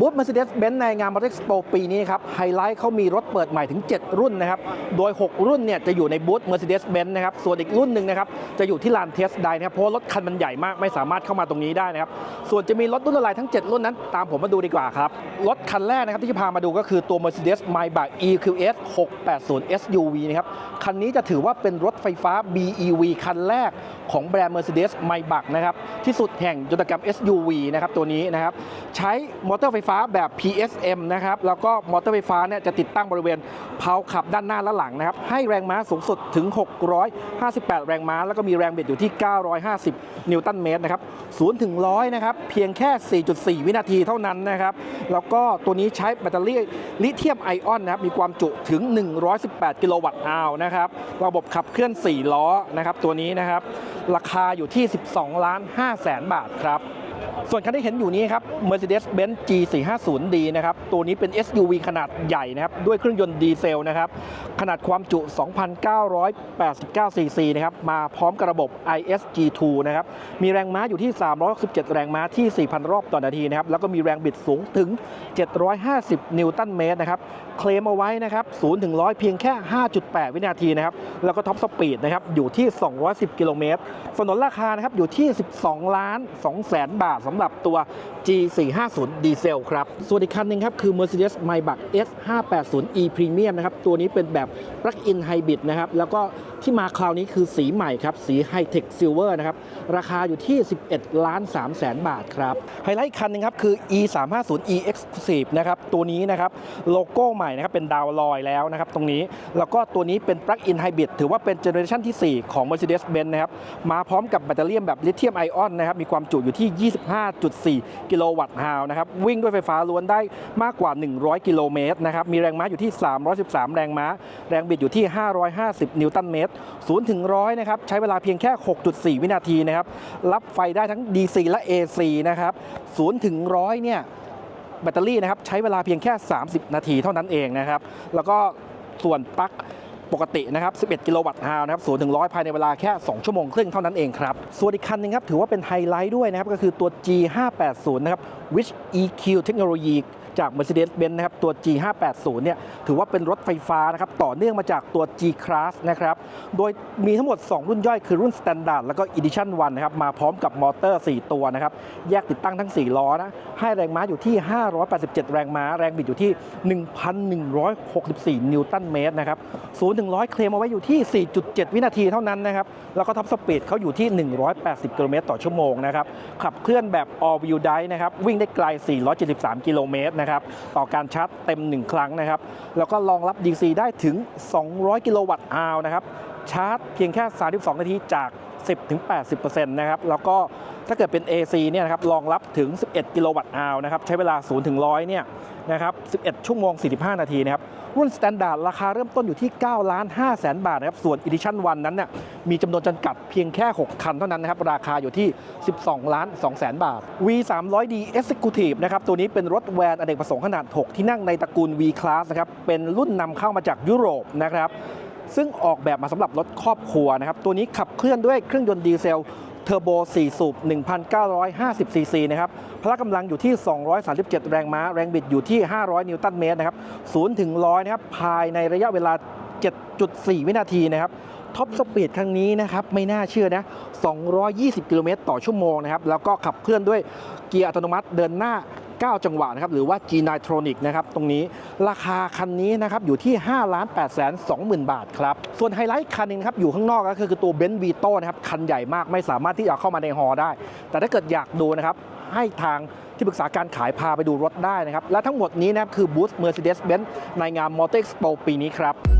บูธ Mercedes-Benz ในงาน Motor Expo ปีนี้ครับ ไฮไลท์เขามีรถเปิดใหม่ถึง 7 รุ่นนะครับ โดย 6 รุ่นเนี่ยจะอยู่ในบูธ Mercedes-Benz นะครับ ส่วนอีกรุ่นหนึ่งนะครับ จะอยู่ที่ลานเทสไดนะครับ เพราะรถคันมันใหญ่มากไม่สามารถเข้ามาตรงนี้ได้นะครับ ส่วนจะมีรถรุ่นอะไรทั้ง 7 รุ่นนั้น ตามผมมาดูดีกว่าครับ รถคันแรกนะครับที่จะพามาดูก็คือตัว Mercedes Maybach EQS 680 SUV นะครับ คันนี้จะถือว่าเป็นรถไฟฟ้า BEV คันแรกของแบรนด์ Mercedes Maybach นะครับที่สุดแห่งยนตกรรม SUV นะครับตัวนี้นะครับใช้มอเตอร์ไฟฟ้าแบบ PSM นะครับ แล้วก็มอเตอร์ไฟฟ้าเนี่ยจะติดตั้งบริเวณเพลาขับด้านหน้าและหลังนะครับ ให้แรงม้าสูงสุดถึง 658 แรงม้า แล้วก็มีแรงบิดอยู่ที่ 950 นิวตันเมตรนะครับ0ถึง100 นะครับ เพียงแค่ 4.4 วินาทีเท่านั้นนะครับ แล้วก็ตัวนี้ใช้แบตเตอรี่ลิเธียมไอออนนะครับ มีความจุถึง 118 กิโลวัตต์อาวนะครับ ระบบขับเคลื่อน 4 ล้อนะครับ ตัวนี้นะครับ ราคาอยู่ที่ 12 ล้าน5แสนบาทครับ ส่วนคันที่เห็นอยู่นี้ครับ Mercedes-Benz G450D นะครับ ตัวนี้เป็น SUV ขนาดใหญ่นะครับ ด้วยเครื่องยนต์ดีเซลนะครับ ขนาดความจุ 2,989ซีซีนะครับ มาพร้อมกับระบบ ISG2 นะครับ มีแรงม้าอยู่ที่ 367 แรงม้าที่ 4,000 รอบต่อนาทีนะครับ แล้วก็มีแรงบิดสูงถึง 750 นิวตันเมตรนะครับ เคลมเอาไว้นะครับ 0 ถึง 100 เพียงแค่ 5.8 วินาทีนะครับ แล้วก็ท็อปสปีดนะครับ อยู่ที่ 210 กิโลเมตรสนนราคานะครับ อยู่ที่ 12 ล้าน 2 แสนบาทสำหรับตัว G450 ดีเซลครับ ส่วนอีกคันหนึ่งครับ คือ Mercedes Maybach S580e Premium นะครับ ตัวนี้เป็นแบบ Plug-in Hybrid นะครับ แล้วก็ที่มาคราวนี้คือสีใหม่ครับ สี High Tech Silver นะครับ ราคาอยู่ที่ 11 ล้าน3แสนบาทครับ ไฮไลท์อีกคันหนึงครับ คือ E350e Exclusive นะครับ ตัวนี้นะครับ โลโก้ใหม่นะครับ เป็นดาวลอยแล้วนะครับ ตรงนี้ แล้วก็ตัวนี้เป็น Plug-in Hybrid ถือว่าเป็นเจเนอเรชันที่ 4 ของ Mercedes-Benz นะครับ มาพร้อมกับแบตเตอรี่แบบลิเธียมไอออนนะครับ มีความจุอยู่ที่5.4 กิโลวัตต์ฮาวนะครับ วิ่งด้วยไฟฟ้าล้วนได้มากกว่า 100 กิโลเมตรนะครับ มีแรงม้าอยู่ที่ 313 แรงม้า แรงบิดอยู่ที่ 550 นิวตันเมตร 0 ถึง 100 นะครับ ใช้เวลาเพียงแค่ 6.4 วินาทีนะครับ รับไฟได้ทั้ง DC และ AC นะครับ 0 ถึง 100 เนี่ย แบตเตอรี่นะครับ ใช้เวลาเพียงแค่ 30 นาทีเท่านั้นเองนะครับ แล้วก็ส่วนปลั๊ก ปกตินะครับ 11 กิโลวัตต์ฮาวนะครับ0ถึง100 ภายในเวลาแค่ 2 ชั่วโมงครึ่งเท่านั้นเองครับ ส่วนอีกคันนึงครับ ถือว่าเป็นไฮไลท์ด้วยนะครับ ก็คือตัว G580 นะครับ Which EQ Technology จาก Mercedes-Benz นะครับตัว G580 เนี่ยถือว่าเป็นรถไฟฟ้านะครับต่อเนื่องมาจากตัว G-Class นะครับโดยมีทั้งหมด 2 รุ่นย่อยคือรุ่น Standard แล้วก็ Edition 1นะครับมาพร้อมกับมอเตอร์ 4 ตัวนะครับแยกติดตั้งทั้ง 4 ล้อนะให้แรงม้าอยู่ที่ 587 แรงม้า แรงบิดอยู่ที่ 1,164 นิวตันเมตรนะครับ0ถึง100 เคลมเอาไว้อยู่ที่ 4.7 วินาทีเท่านั้นนะครับแล้วก็ท็อปสปีดเขาอยู่ที่ 180 กิโลเมตรต่อชั่วโมงนะครับขับเคลื่อนแบบ all wheel drive นะครับวิ่งได้ไกล 473 กิโลเมตรนะครับต่อการชาร์จเต็ม 1 ครั้งนะครับแล้วก็รองรับ DC ได้ถึง 200 กิโลวัตต์อาวนะครับชาร์จเพียงแค่ 32 นาทีจาก 10-80%นะครับแล้วก็ถ้าเกิดเป็น AC เนี่ยนะครับรองรับถึง 11 กิโลวัตต์อาวนะครับใช้เวลา 0-100 เนี่ยนะครับ 11 ชั่วโมง 45 นาทีนะครับรุ่น Standard ราคาเริ่มต้นอยู่ที่ 9 ล้าน5แสนบาทนะครับส่วน Edition 1นั้นเนี่ย มีจำนวนจำกัดเพียงแค่ 6 คันเท่านั้นนะครับ ราคาอยู่ที่ 12 ล้าน2แสนบาท V 3 0 0 D Executive นะครับ ตัวนี้เป็นรถแวนอเนกประสงค์ขนาด 6 ที่นั่งในตระกูล V Class นะครับ เป็นรุ่นนำเข้ามาจากยุโรปนะครับซึ่งออกแบบมาสำหรับรถครอบครัวนะครับ ตัวนี้ขับเคลื่อนด้วยเครื่องยนต์ดีเซลเทอร์โบ 4 สูบ 1,950 ซีซีนะครับ พละกำลังอยู่ที่ 237 แรงม้า แรงบิดอยู่ที่ 500 นิวตันเมตรนะครับ 0 ถึง 100 นะครับ ภายในระยะเวลา 7.4 วินาทีนะครับ ท็อปสปีดครั้งนี้นะครับไม่น่าเชื่อนะ 220 กิโลเมตรต่อชั่วโมงนะครับแล้วก็ขับเคลื่อนด้วยเกียร์อัตโนมัติเดินหน้า 9 จังหวะนะครับหรือว่า G Nitronic นะครับตรงนี้ราคาคันนี้นะครับอยู่ที่ 5 8 2 0 0 0 0 บาทครับ ส่วนไฮไลท์คันนึงครับอยู่ข้างนอกก็คือตัว b e n z Vito นะครับคันใหญ่มากไม่สามารถที่จะเอาเข้ามาในฮอได้ แต่ถ้าเกิดอยากดูนะครับให้ทางที่ปรึกษาการขายพาไปดูรถได้นะครับและทั้งหมดนี้นะครับคือบูธ Mercedes-Benz ในงาน Motor Expo ปีนี้ครับ